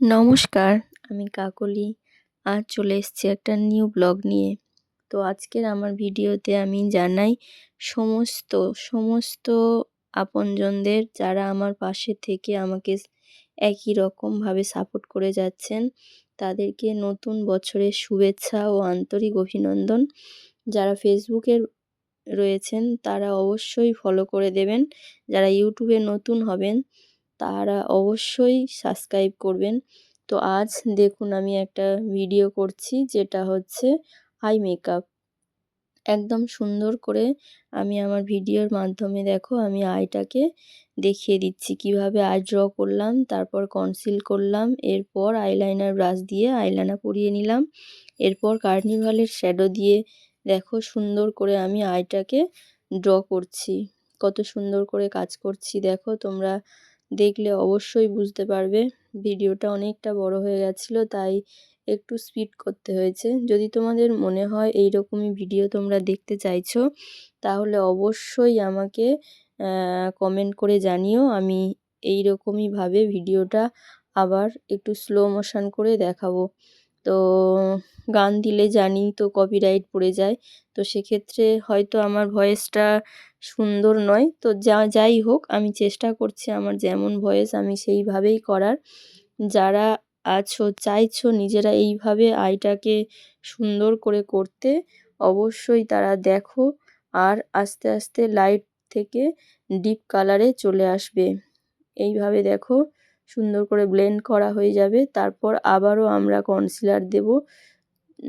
নমস্কার, আমি কাকলি। আজ চলে এসেছি একটা নিউ ব্লগ নিয়ে। তো আজকের আমার ভিডিওতে আমি জানাই সমস্ত সমস্ত আপনজনদের যারা আমার পাশে থেকে আমাকে একই রকমভাবে সাপোর্ট করে যাচ্ছেন, তাদেরকে নতুন বছরের শুভেচ্ছা ও আন্তরিক অভিনন্দন। যারা ফেসবুকে রয়েছেন, তারা অবশ্যই ফলো করে দেবেন। যারা ইউটিউবে নতুন হবেন তারা অবশ্যই সাবস্ক্রাইব করবেন। তো আজ দেখুন আমি একটা ভিডিও করছি, যেটা হচ্ছে আই মেকআপ একদম সুন্দর করে আমি আমার ভিডিওর মাধ্যমে দেখো আমি আইটাকে দেখিয়ে দিচ্ছি, কীভাবে আই ড্র করলাম, তারপর কনসিল করলাম, এরপর আইলাইনার ব্রাশ দিয়ে আইলাইনার পরিয়ে নিলাম, এরপর কার্নিভালের শ্যাডো দিয়ে দেখো সুন্দর করে আমি আইটাকে ড্র করছি। কত সুন্দর করে কাজ করছি, দেখো তোমরা দেখলে অবশ্যই বুঝতে পারবে। ভিডিওটা অনেকটা বড় হয়ে গেছিল, তাই একটু স্পিড করতে হয়েছে। যদি তোমাদের মনে হয় এই রকমই ভিডিও তোমরা দেখতে চাইছো, তাহলে অবশ্যই আমাকে কমেন্ট করে জানিও। আমি এই রকমইভাবে ভিডিওটা আবার একটু স্লো মোশন করে দেখাবো। তো গান দিলে জানি তো কপিরাইট পড়ে যায়। তো সেক্ষেত্রে হয়তো আমার ভয়েসটা সুন্দর নয়। তো যা, যাই হোক, আমি চেষ্টা করছি আমার যেমন ভয়েস আমি সেইভাবেই করার। যারা আছো, চাইছো নিজেরা এইভাবে আইটাকে সুন্দর করে করতে, অবশ্যই তারা দেখো আর আস্তে আস্তে লাইট থেকে ডিপ কালারে চলে আসবে। এইভাবে দেখো সুন্দর করে ব্লেন্ড করা হয়ে যাবে। তারপর আবারও আমরা কনসিলার দেব।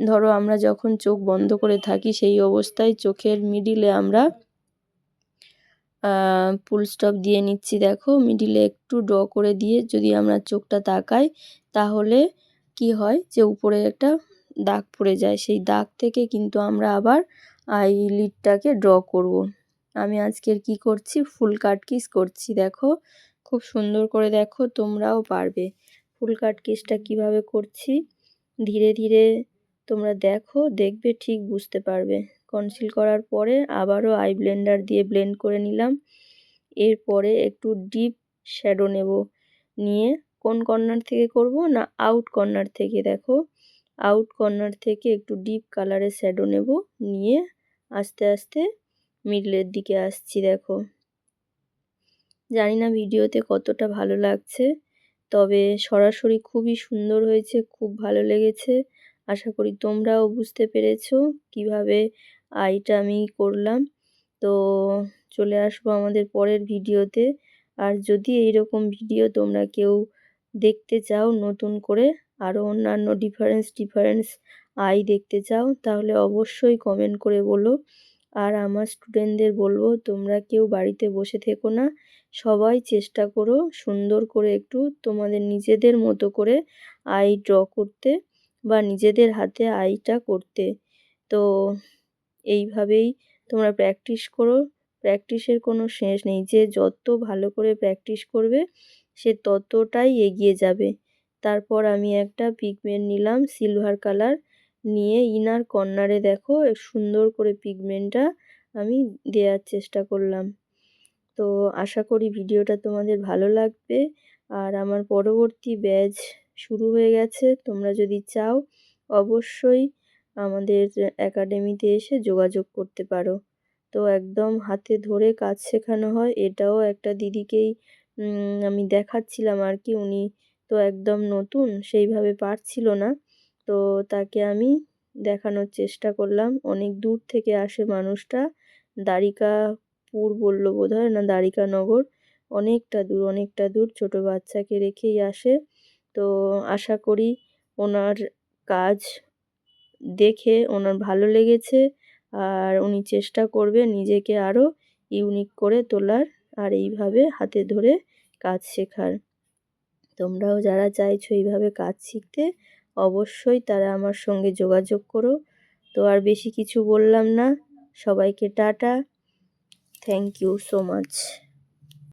ধরো আমরা যখন চোখ বন্ধ করে থাকি, সেই অবস্থায় চোখের মিডিলে আমরা ফুল স্টপ দিয়ে নিচ্ছি। দেখো মিডিলে একটু ড্র করে দিয়ে যদি আমরা চোখটা তাকাই, তাহলে কি হয় যে উপরে একটা দাগ পড়ে যায়। সেই দাগ থেকে কিন্তু আমরা আবার আই লিডটাকে ড্র করব। আমি আজকের কি করছি? ফুল কাট কিস করছি। দেখো খুব সুন্দর করে দেখো, তোমরাও পারবে। ফুল কাট কিসটা কীভাবে করছি, ধীরে ধীরে তোমরা দেখো, দেখবে ঠিক বুঝতে পারবে। কনসিল করার পরে আবারও আই ব্লেন্ডার দিয়ে ব্লেন্ড করে নিলাম। এরপরে একটু ডিপ শ্যাডো নেব। নিয়ে কোন কর্নার থেকে করব না আউট কর্নার থেকে? দেখো আউট কর্নার থেকে একটু ডিপ কালারের শ্যাডো নেব। নিয়ে আস্তে আস্তে মিডলের দিকে আসছি, দেখো। জানি না ভিডিওতে কতটা ভালো লাগছে, তবে সরাসরি খুবই সুন্দর হয়েছে, খুব ভালো লেগেছে। আশা করি তোমরাও বুঝতে পেরেছ কীভাবে আইটা আমি করলাম। তো চলে আসব আমাদের পরের ভিডিওতে। আর যদি এই রকম ভিডিও তোমরা কেউ দেখতে চাও নতুন করে, আরও অন্যান্য ডিফারেন্স ডিফারেন্স আই দেখতে চাও, তাহলে অবশ্যই কমেন্ট করে বলো। আর আমার স্টুডেন্টদের বলব, তোমরা কেউ বাড়িতে বসে থেকো না। সবাই চেষ্টা করো সুন্দর করে একটু তোমাদের নিজেদের মতো করে আই ড্র করতে বা নিজেদের হাতে আইটা করতে। তো এইভাবেই তোমরা প্র্যাকটিস করো। প্র্যাকটিসের কোনো শেষ নেই। যে যত ভালো করে প্র্যাকটিস করবে, সে ততটাই এগিয়ে যাবে। তারপর আমি একটা পিগমেন্ট নিলাম সিলভার কালার নিয়ে ইনার কর্নারে দেখো সুন্দর করে পিগমেন্টটা আমি দেওয়ার চেষ্টা করলাম। তো আশা করি ভিডিওটা তোমাদের ভালো লাগবে। আর আমার পরবর্তী ব্যাচ শুরু হয়ে গেছে, তোমরা যদি চাও অবশ্যই আমাদের একাডেমিতে এসে যোগাযোগ করতে পারো। তো একদম হাতে ধরে কাজ শেখানো হয়, এটাও একটা দিদিকেই আমি দেখাচ্ছিলাম আর কি, উনি তো একদম নতুন, সেইভাবে পারছিল না। তো তাকে আমি দেখানোর চেষ্টা করলাম। অনেক দূর থেকে আসে মানুষটা। দ্বারিকাপুর বলল বোধ হয় না দ্বারিকানগর? অনেকটা দূর অনেকটা দূর। ছোট বাচ্চাকে রেখেই আসে। তো আশা করি ওনার কাজ দেখে ওনার ভালো লেগেছে আর উনি চেষ্টা করবে নিজেকে আরও ইউনিক করে তোলার আর এইভাবে হাতে ধরে কাজ শেখার। তোমরাও যারা চাইছো এইভাবে কাজ শিখতে অবশ্যই তারা আমার সঙ্গে যোগাযোগ করো। তো আর বেশি কিছু বললাম না। সবাইকে tata. Thank you so much